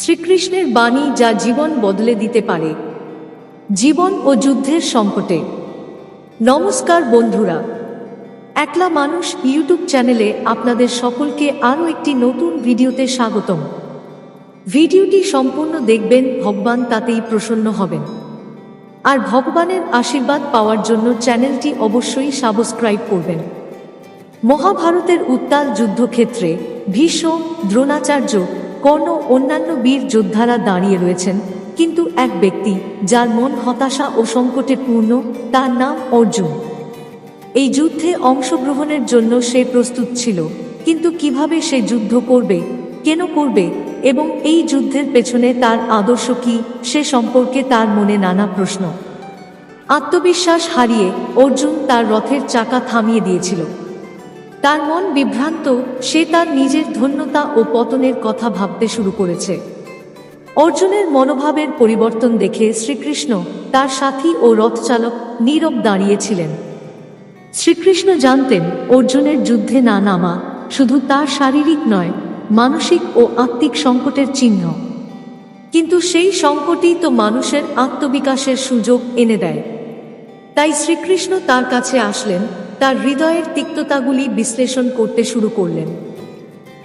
শ্রীকৃষ্ণের বাণী যা জীবন বদলে দিতে পারে। জীবন ও যুদ্ধের সংকটে। নমস্কার বন্ধুরা। একলা মানুষ ইউটিউব চ্যানেলে আপনাদের সকলকে আরও একটি নতুন ভিডিওতে স্বাগতম। ভিডিওটি সম্পূর্ণ দেখবেন, ভগবান তাতেই প্রসন্ন হবেন। আর ভগবানের আশীর্বাদ পাওয়ার জন্য চ্যানেলটি অবশ্যই সাবস্ক্রাইব করবেন। মহাভারতের উত্তাল যুদ্ধক্ষেত্রে ভীষ্ম, দ্রোণাচার্য কর্ণ অন্যান্য বীর যোদ্ধারা দাঁড়িয়ে রয়েছেন। কিন্তু এক ব্যক্তি, যার মন হতাশা ও সংকটে পূর্ণ, তার নাম অর্জুন। এই যুদ্ধে অংশগ্রহণের জন্য সে প্রস্তুত ছিল। কিন্তু কীভাবে সে যুদ্ধ করবে, কেন করবে, এবং এই যুদ্ধের পেছনে তার আদর্শ কি, সে সম্পর্কে তার মনে নানা প্রশ্ন। আত্মবিশ্বাস হারিয়ে অর্জুন তার রথের চাকা থামিয়ে দিয়েছিল। তার মন বিভ্রান্ত, সে তার নিজের ধন্যতা ও পতনের কথা ভাবতে শুরু করেছে। অর্জুনের মনোভাবের পরিবর্তন দেখে শ্রীকৃষ্ণ তার সাথী ও রথচালক নীরব দাঁড়িয়েছিলেন। শ্রীকৃষ্ণ জানতেন, অর্জুনের যুদ্ধে না নামা শুধু তার শারীরিক নয়, মানসিক ও আত্মিক সংকটের চিহ্ন। কিন্তু সেই সংকটই তো মানুষের আত্মবিকাশের সুযোগ এনে দেয়। তাই শ্রীকৃষ্ণ তার কাছে আসলেন তার হৃদয়ের তিক্ততাগুলি বিশ্লেষণ করতে শুরু করলেন।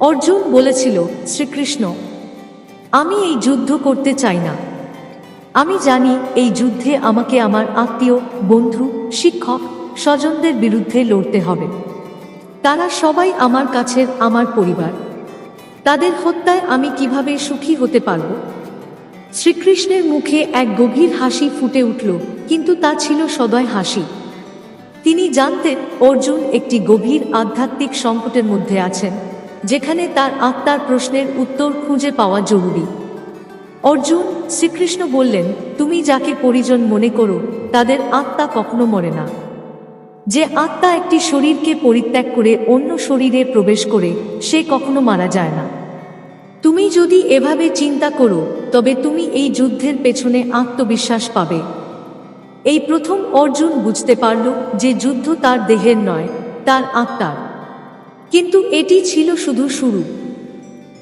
অর্জুন বলেছিল, শ্রীকৃষ্ণ, আমি এই যুদ্ধ করতে চাই না। আমি জানি এই যুদ্ধে আমাকে আমার আত্মীয়, বন্ধু, শিক্ষক, স্বজনদের বিরুদ্ধে লড়তে হবে। তারা সবাই আমার কাছের আমার পরিবার। তাদের হত্যায় আমি কীভাবে সুখী হতে পারব? শ্রীকৃষ্ণের মুখে এক গভীর হাসি ফুটে উঠল, কিন্তু তা ছিল সদয় হাসি। তিনি জানতেন অর্জুন একটি গভীর আধ্যাত্মিক সংকটের মধ্যে আছেন, যেখানে তার আত্মার প্রশ্নের উত্তর খুঁজে পাওয়া জরুরি। অর্জুন শ্রীকৃষ্ণ বললেন, তুমি যাকে পরিজন মনে করো, তাদের আত্মা কখনো মরে না। যে আত্মা একটি শরীরকে পরিত্যাগ করে অন্য শরীরে প্রবেশ করে, সে কখনো মারা যায় না। তুমি যদি এভাবে চিন্তা করো, তবে তুমি এই যুদ্ধের পেছনে আত্মবিশ্বাস পাবে। এই প্রথম অর্জুন বুঝতে পারল যে যুদ্ধ তার দেহের নয়, তার আত্মার। কিন্তু এটি ছিল শুধু শুরু।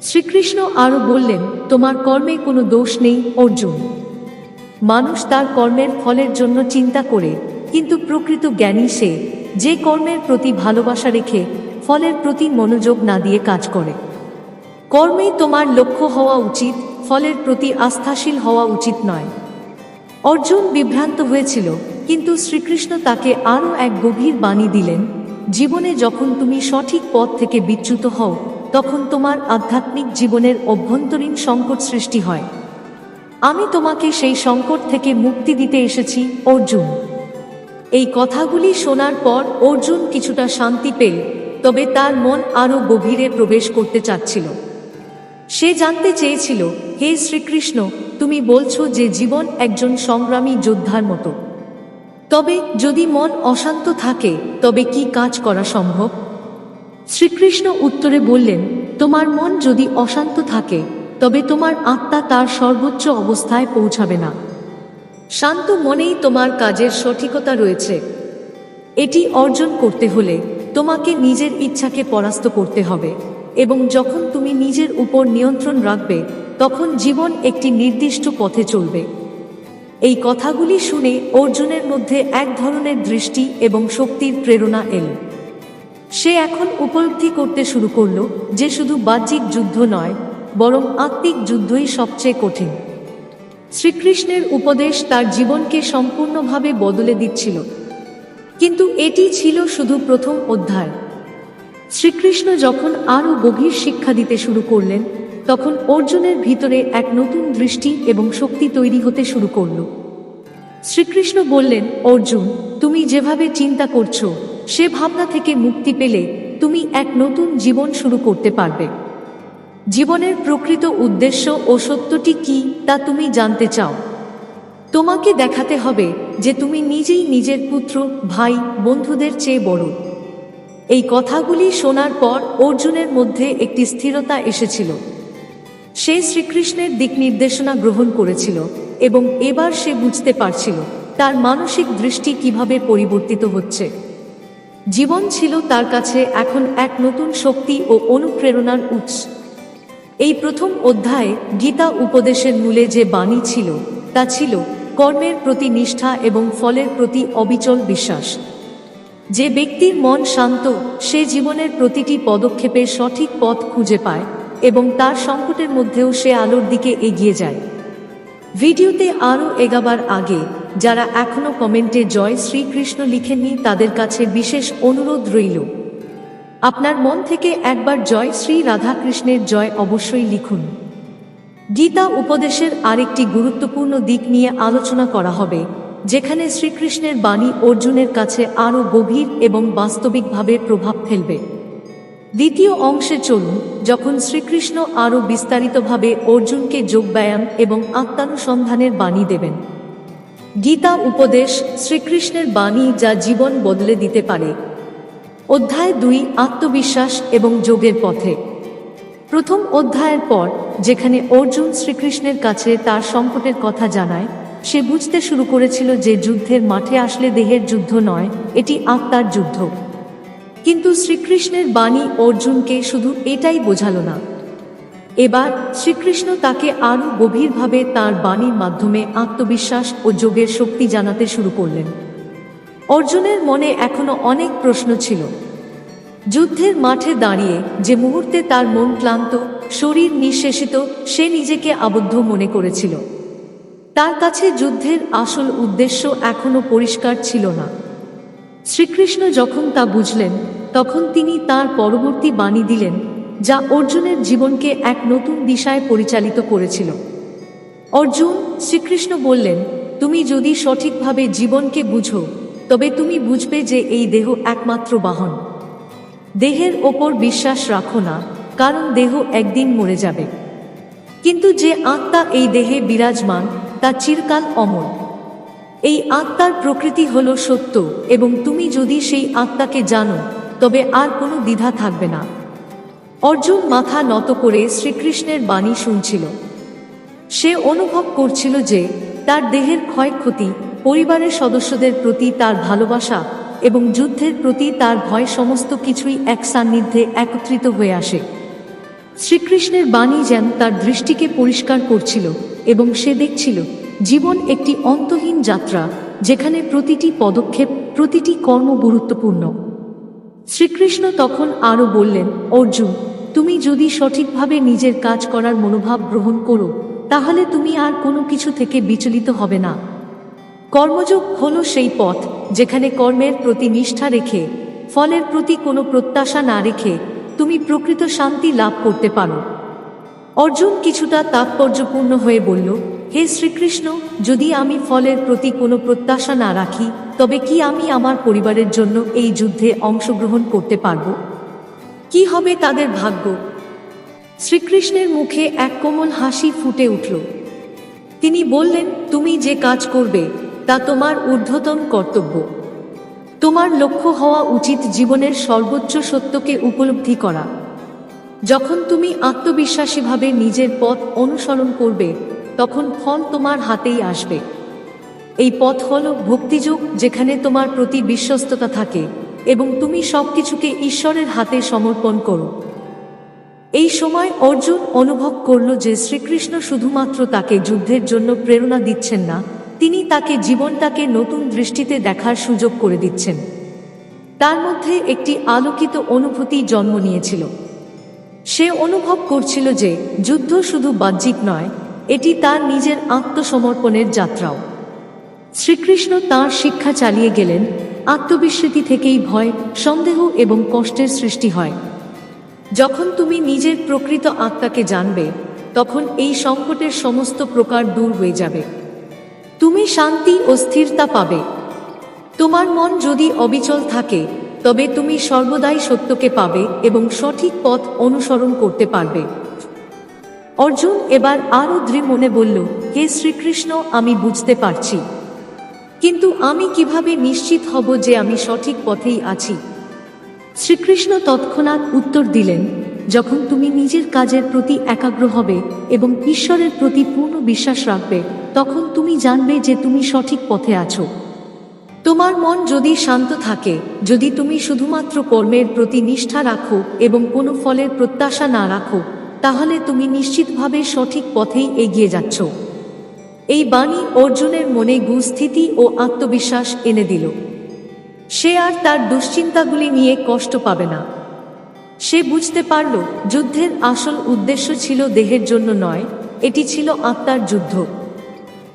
শ্রীকৃষ্ণ আরও বললেন, তোমার কর্মে কোনো দোষ নেই, অর্জুন। মানুষ তার কর্মের ফলের জন্য চিন্তা করে, কিন্তু প্রকৃত জ্ঞানী সে, যে কর্মের প্রতি ভালোবাসা রেখে ফলের প্রতি মনোযোগ না দিয়ে কাজ করে। কর্মেই তোমার লক্ষ্য হওয়া উচিত, ফলের প্রতি আস্থাশীল হওয়া উচিত নয়। অর্জুন বিভ্রান্ত হয়েছিল, কিন্তু শ্রীকৃষ্ণ তাকে আরও এক গভীর বাণী দিলেন, জীবনে যখন তুমি সঠিক পথ থেকে বিচ্যুত হও, তখন তোমার আধ্যাত্মিক জীবনের অভ্যন্তরীণ সংকট সৃষ্টি হয়। আমি তোমাকে সেই সংকট থেকে মুক্তি দিতে এসেছি, অর্জুন এই কথাগুলি শোনার পর অর্জুন কিছুটা শান্তি পেল, তবে তার মন আরও গভীরে প্রবেশ করতে চাচ্ছিল। সে জানতে চেয়েছিল, হে শ্রীকৃষ্ণ তুমি বলছো যে জীবন একজন সংগ্রামী যোদ্ধার মতো। তবে যদি মন অশান্ত থাকে, তবে কি কাজ করা সম্ভব? শ্রীকৃষ্ণ উত্তরে বললেন, তোমার মন যদি অশান্ত থাকে, তবে তোমার আত্মা তার সর্বোচ্চ অবস্থায় পৌঁছাবে না। শান্ত মনেই তোমার কাজের সঠিকতা রয়েছে। এটি অর্জন করতে হলে তোমাকে নিজের ইচ্ছাকে পরাস্ত করতে হবে এবং যখন তুমি নিজের উপর নিয়ন্ত্রণ রাখবে তখন জীবন একটি নির্দিষ্ট পথে চলবে। এই কথাগুলি শুনে অর্জুনের মধ্যে এক ধরনের দৃষ্টি এবং শক্তির প্রেরণা এল। সে এখন উপলব্ধি করতে শুরু করল যে শুধু বাহ্যিক যুদ্ধ নয়, বরং আত্মিক যুদ্ধই সবচেয়ে কঠিন। শ্রীকৃষ্ণের উপদেশ তার জীবনকে সম্পূর্ণভাবে বদলে দিচ্ছিল। কিন্তু এটি ছিল শুধু প্রথম অধ্যায়। শ্রীকৃষ্ণ যখন আরও গভীর শিক্ষা দিতে শুরু করলেন তখন অর্জুনের ভিতরে এক নতুন দৃষ্টি এবং শক্তি তৈরি হতে শুরু করল। শ্রীকৃষ্ণ বললেন, অর্জুন, তুমি যেভাবে চিন্তা করছ, সে ভাবনা থেকে মুক্তি পেলে তুমি এক নতুন জীবন শুরু করতে পারবে। জীবনের প্রকৃত উদ্দেশ্য ও সত্যটি কি তা তুমি জানতে চাও। তোমাকে দেখাতে হবে যে তুমি নিজেই নিজের পুত্র, ভাই, বন্ধুদের চেয়ে বড়। এই কথাগুলি শোনার পর অর্জুনের মধ্যে একটি স্থিরতা এসেছিল। সে শ্রীকৃষ্ণের দিক নির্দেশনা গ্রহণ করেছিল এবং এবার সে বুঝতে পারছিল তার মানসিক দৃষ্টি কীভাবে পরিবর্তিত হচ্ছে। জীবন ছিল তার কাছে এখন এক নতুন শক্তি ও অনুপ্রেরণার উৎস। এই প্রথম অধ্যায়ে গীতা উপদেশের মূলে যে বাণী ছিল, তা ছিল কর্মের প্রতি নিষ্ঠা এবং ফলের প্রতি অবিচল বিশ্বাস। যে ব্যক্তির মন শান্ত, সে জীবনের প্রতিটি পদক্ষেপে সঠিক পথ খুঁজে পায়। এবং তার সংকটের মধ্যেও সে আলোর দিকে এগিয়ে যায়। ভিডিওতে আরও এগাবার আগে, যারা এখনও কমেন্টে জয় শ্রীকৃষ্ণ লিখেননি, তাদের কাছে বিশেষ অনুরোধ রইল। আপনার মন থেকে একবার জয় শ্রী রাধাকৃষ্ণের জয় অবশ্যই লিখুন। গীতা উপদেশের আরেকটি গুরুত্বপূর্ণ দিক নিয়ে আলোচনা করা হবে, যেখানে শ্রীকৃষ্ণের বাণী অর্জুনের কাছে আরও গভীর এবং বাস্তবিকভাবে প্রভাব ফেলবে। দ্বিতীয় অংশে চলুন, যখন শ্রীকৃষ্ণ আরও বিস্তারিতভাবে অর্জুনকে যোগব্যায়াম এবং আত্মানুসন্ধানের বাণী দেবেন। গীতা উপদেশ শ্রীকৃষ্ণের বাণী যা জীবন বদলে দিতে পারে। অধ্যায় দুই, আত্মবিশ্বাস এবং যোগের পথে। প্রথম অধ্যায়ের পর, যেখানে অর্জুন শ্রীকৃষ্ণের কাছে তার সংকটের কথা জানায়, সে বুঝতে শুরু করেছিল যে যুদ্ধের মাঠে আসলে দেহের যুদ্ধ নয়, এটি আত্মার যুদ্ধ। কিন্তু শ্রীকৃষ্ণের বাণী অর্জুনকে শুধু এটাই বোঝালো না। এবার শ্রীকৃষ্ণ তাকে আরও গভীরভাবে তার বাণীর মাধ্যমে আত্মবিশ্বাস ও যোগের শক্তি জানাতে শুরু করলেন। অর্জুনের মনে এখনও অনেক প্রশ্ন ছিল। যুদ্ধের মাঠে দাঁড়িয়ে যে মুহূর্তে তার মন ক্লান্ত, শরীর নিঃশেষিত, সে নিজেকে আবদ্ধ মনে করেছিল। তার কাছে যুদ্ধের আসল উদ্দেশ্য এখনও পরিষ্কার ছিল না। শ্রীকৃষ্ণ যখন তা বুঝলেন, তখন তিনি তার পরবর্তী বাণী দিলেন, যা অর্জুনের জীবনকে এক নতুন দিশায় পরিচালিত করেছিল। অর্জুন শ্রীকৃষ্ণ বললেন, তুমি যদি সঠিকভাবে জীবনকে বুঝো, তবে তুমি বুঝবে যে এই দেহ একমাত্র বাহন। দেহের ওপর বিশ্বাস রাখো না, কারণ দেহ একদিন মরে যাবে। কিন্তু যে আত্মা এই দেহে বিরাজমান, তা চিরকাল অমর। এই আত্মার প্রকৃতি হল সত্য, এবং তুমি যদি সেই আত্মাকে জানো, তবে আর কোনো দ্বিধা থাকবে না। অর্জুন মাথা নত করে শ্রীকৃষ্ণের বাণী শুনছিল। সে অনুভব করছিল যে তার দেহের ক্ষয়ক্ষতি, পরিবারের সদস্যদের প্রতি তার ভালোবাসা, এবং যুদ্ধের প্রতি তার ভয় সমস্ত কিছুই এক সান্নিধ্যে একত্রিত হয়ে আসে। শ্রীকৃষ্ণের বাণী যেন তার দৃষ্টিকে পরিষ্কার করছিল, এবং সে দেখছিল জীবন একটি অন্তহীন যাত্রা, যেখানে প্রতিটি পদক্ষেপ, প্রতিটি কর্ম গুরুত্বপূর্ণ। শ্রীকৃষ্ণ তখন আরও বললেন, অর্জুন, তুমি যদি সঠিকভাবে নিজের কাজ করার মনোভাব গ্রহণ করো, তাহলে তুমি আর কোনো কিছু থেকে বিচলিত হবে না। কর্মযোগ হলো সেই পথ, যেখানে কর্মের প্রতি নিষ্ঠা রেখে, ফলের প্রতি কোনো প্রত্যাশা না রেখে, তুমি প্রকৃত শান্তি লাভ করতে পারো। অর্জুন কিছুটা তাৎপর্যপূর্ণ হয়ে বলল হে শ্রীকৃষ্ণ, যদি আমি ফলের প্রতি কোনো প্রত্যাশা না রাখি, তবে কি আমি আমার পরিবারের জন্য এই যুদ্ধে অংশগ্রহণ করতে পারব? কি হবে তাদের ভাগ্য? শ্রীকৃষ্ণের মুখে এক কোমল হাসি ফুটে উঠল। তিনি বললেন, তুমি যে কাজ করবে, তা তোমার ঊর্ধ্বতন কর্তব্য। তোমার লক্ষ্য হওয়া উচিত জীবনের সর্বোচ্চ সত্যকে উপলব্ধি করা। যখন তুমি আত্মবিশ্বাসীভাবে নিজের পথ অনুসরণ করবে তখন ফল তোমার হাতেই আসবে। এই পথ হল ভক্তিযোগ, যেখানে তোমার প্রতি বিশ্বস্ততা থাকে এবং তুমি সবকিছুকে ঈশ্বরের হাতে সমর্পণ করো। এই সময় অর্জুন অনুভব করল যে শ্রীকৃষ্ণ শুধুমাত্র তাকে যুদ্ধের জন্য প্রেরণা দিচ্ছেন না, তিনি তাকে জীবনটাকে নতুন দৃষ্টিতে দেখার সুযোগ করে দিচ্ছেন। তার মধ্যে একটি আলোকিত অনুভূতি জন্ম নিয়েছিল। সে অনুভব করছিল যে যুদ্ধ শুধু বাহ্যিক নয় এটি তার নিজের আত্মসমর্পণের যাত্রাও। শ্রীকৃষ্ণ তার শিক্ষা চালিয়ে গেলেন, আত্মবিস্মৃতি থেকেই ভয়, সন্দেহ এবং কষ্টের সৃষ্টি হয়। যখন তুমি নিজের প্রকৃত আত্মাকে জানবে, তখন এই সংকটের সমস্ত প্রকার দূর হয়ে যাবে। তুমি শান্তি ও স্থিরতা পাবে। তোমার মন যদি অবিচল থাকে, তবে তুমি সর্বদাই সত্যকে পাবে এবং সঠিক পথ অনুসরণ করতে পারবে। অর্জুন এবার আরও দৃঢ় মনে বলল, হে শ্রীকৃষ্ণ, আমি বুঝতে পারছি। কিন্তু আমি কীভাবে নিশ্চিত হব যে আমি সঠিক পথেই আছি? শ্রীকৃষ্ণ তৎক্ষণাৎ উত্তর দিলেন, যখন তুমি নিজের কাজের প্রতি একাগ্র হবে এবং ঈশ্বরের প্রতি পূর্ণ বিশ্বাস রাখবে, তখন তুমি জানবে যে তুমি সঠিক পথে আছো। তোমার মন যদি শান্ত থাকে, যদি তুমি শুধুমাত্র কর্মের প্রতি নিষ্ঠা রাখো এবং কোনো ফলের প্রত্যাশা না রাখো তাহলে তুমি নিশ্চিতভাবে সঠিক পথেই এগিয়ে যাচ্ছ। এই বাণী অর্জুনের মনে গুস্থিতি ও আত্মবিশ্বাস এনে দিল। সে আর তার দুশ্চিন্তাগুলি নিয়ে কষ্ট পাবে না। সে বুঝতে পারল, যুদ্ধের আসল উদ্দেশ্য ছিল দেহের জন্য নয়, এটি ছিল আত্মার যুদ্ধ।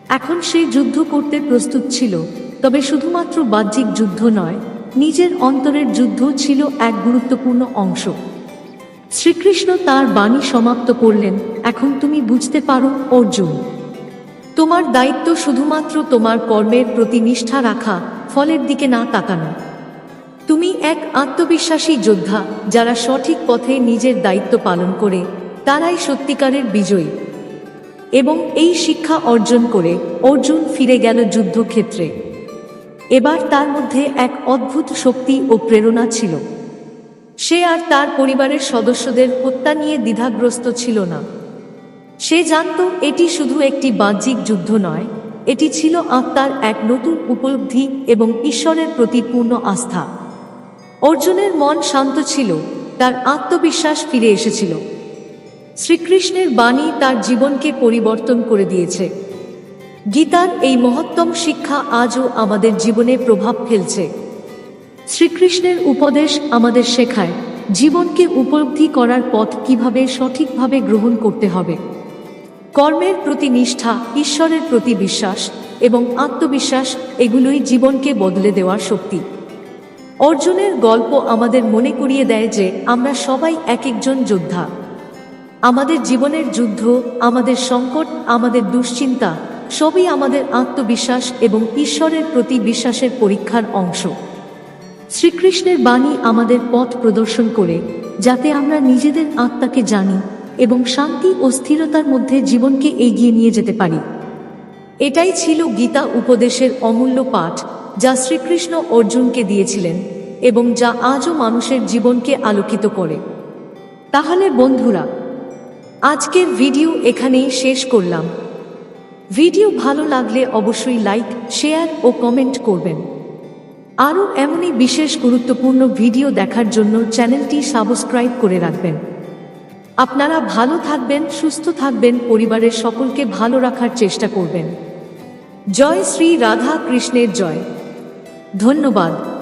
এখন সে যুদ্ধ করতে প্রস্তুত ছিল, তবে শুধুমাত্র বাহ্যিক যুদ্ধ নয়, নিজের অন্তরের যুদ্ধ ছিল এক গুরুত্বপূর্ণ অংশ। শ্রীকৃষ্ণ তার বাণী সমাপ্ত করলেন। এখন তুমি বুঝতে পারো, অর্জুন। তোমার দায়িত্ব শুধুমাত্র তোমার কর্মের প্রতি নিষ্ঠা রাখা, ফলের দিকে না তাকানো। তুমি এক আত্মবিশ্বাসী যোদ্ধা, যারা সঠিক পথে নিজের দায়িত্ব পালন করে, তারাই সত্যিকারের বিজয়ী। এবং এই শিক্ষা অর্জন করে, অর্জুন ফিরে গেল যুদ্ধক্ষেত্রে। এবার তার মধ্যে এক অদ্ভুত শক্তি ও প্রেরণা ছিল। সে আর তার পরিবারের সদস্যদের হত্যা নিয়ে দ্বিধাগ্রস্ত ছিল না। সে জানত এটি শুধু একটি বাহ্যিক যুদ্ধ নয়, এটি ছিল আত্মার এক নতুন উপলব্ধি এবং ঈশ্বরের প্রতি পূর্ণ আস্থা। অর্জুনের মন শান্ত ছিল, তার আত্মবিশ্বাস ফিরে এসেছিল। শ্রীকৃষ্ণের বাণী তার জীবনকে পরিবর্তন করে দিয়েছে। গীতার এই মহত্তম শিক্ষা আজও আমাদের জীবনে প্রভাব ফেলছে। শ্রীকৃষ্ণের উপদেশ আমাদের শেখায় জীবনকে উপলব্ধি করার পথ কীভাবে সঠিকভাবে গ্রহণ করতে হবে। কর্মের প্রতি নিষ্ঠা, ঈশ্বরের প্রতি বিশ্বাস এবং আত্মবিশ্বাস এগুলোই জীবনকে বদলে দেওয়ার শক্তি। অর্জুনের গল্প আমাদের মনে করিয়ে দেয় যে আমরা সবাই এক একজন যোদ্ধা। আমাদের জীবনের যুদ্ধ, আমাদের সংকট, আমাদের দুশ্চিন্তা সবই আমাদের আত্মবিশ্বাস এবং ঈশ্বরের প্রতি বিশ্বাসের পরীক্ষার অংশ। শ্রীকৃষ্ণের বাণী আমাদের পথ প্রদর্শন করে, যাতে আমরা নিজেদের আত্মাকে জানি এবং শান্তি ও স্থিরতার মধ্যে জীবনকে এগিয়ে নিয়ে যেতে পারি। এটাই ছিল গীতা উপদেশের অমূল্য পাঠ, যা শ্রীকৃষ্ণ অর্জুনকে দিয়েছিলেন এবং যা আজও মানুষের জীবনকে আলোকিত করে। তাহলে বন্ধুরা, আজকের ভিডিও এখানেই শেষ করলাম। ভিডিও ভালো লাগলে অবশ্যই লাইক, শেয়ার ও কমেন্ট করবেন। আরও এমনই বিশেষ গুরুত্বপূর্ণ ভিডিও দেখার জন্য চ্যানেলটি সাবস্ক্রাইব করে রাখবেন। আপনারা ভালো থাকবেন, সুস্থ থাকবেন, পরিবারের সকলকে ভালো রাখার চেষ্টা করবেন। জয় শ্রী রাধা কৃষ্ণের জয়। ধন্যবাদ।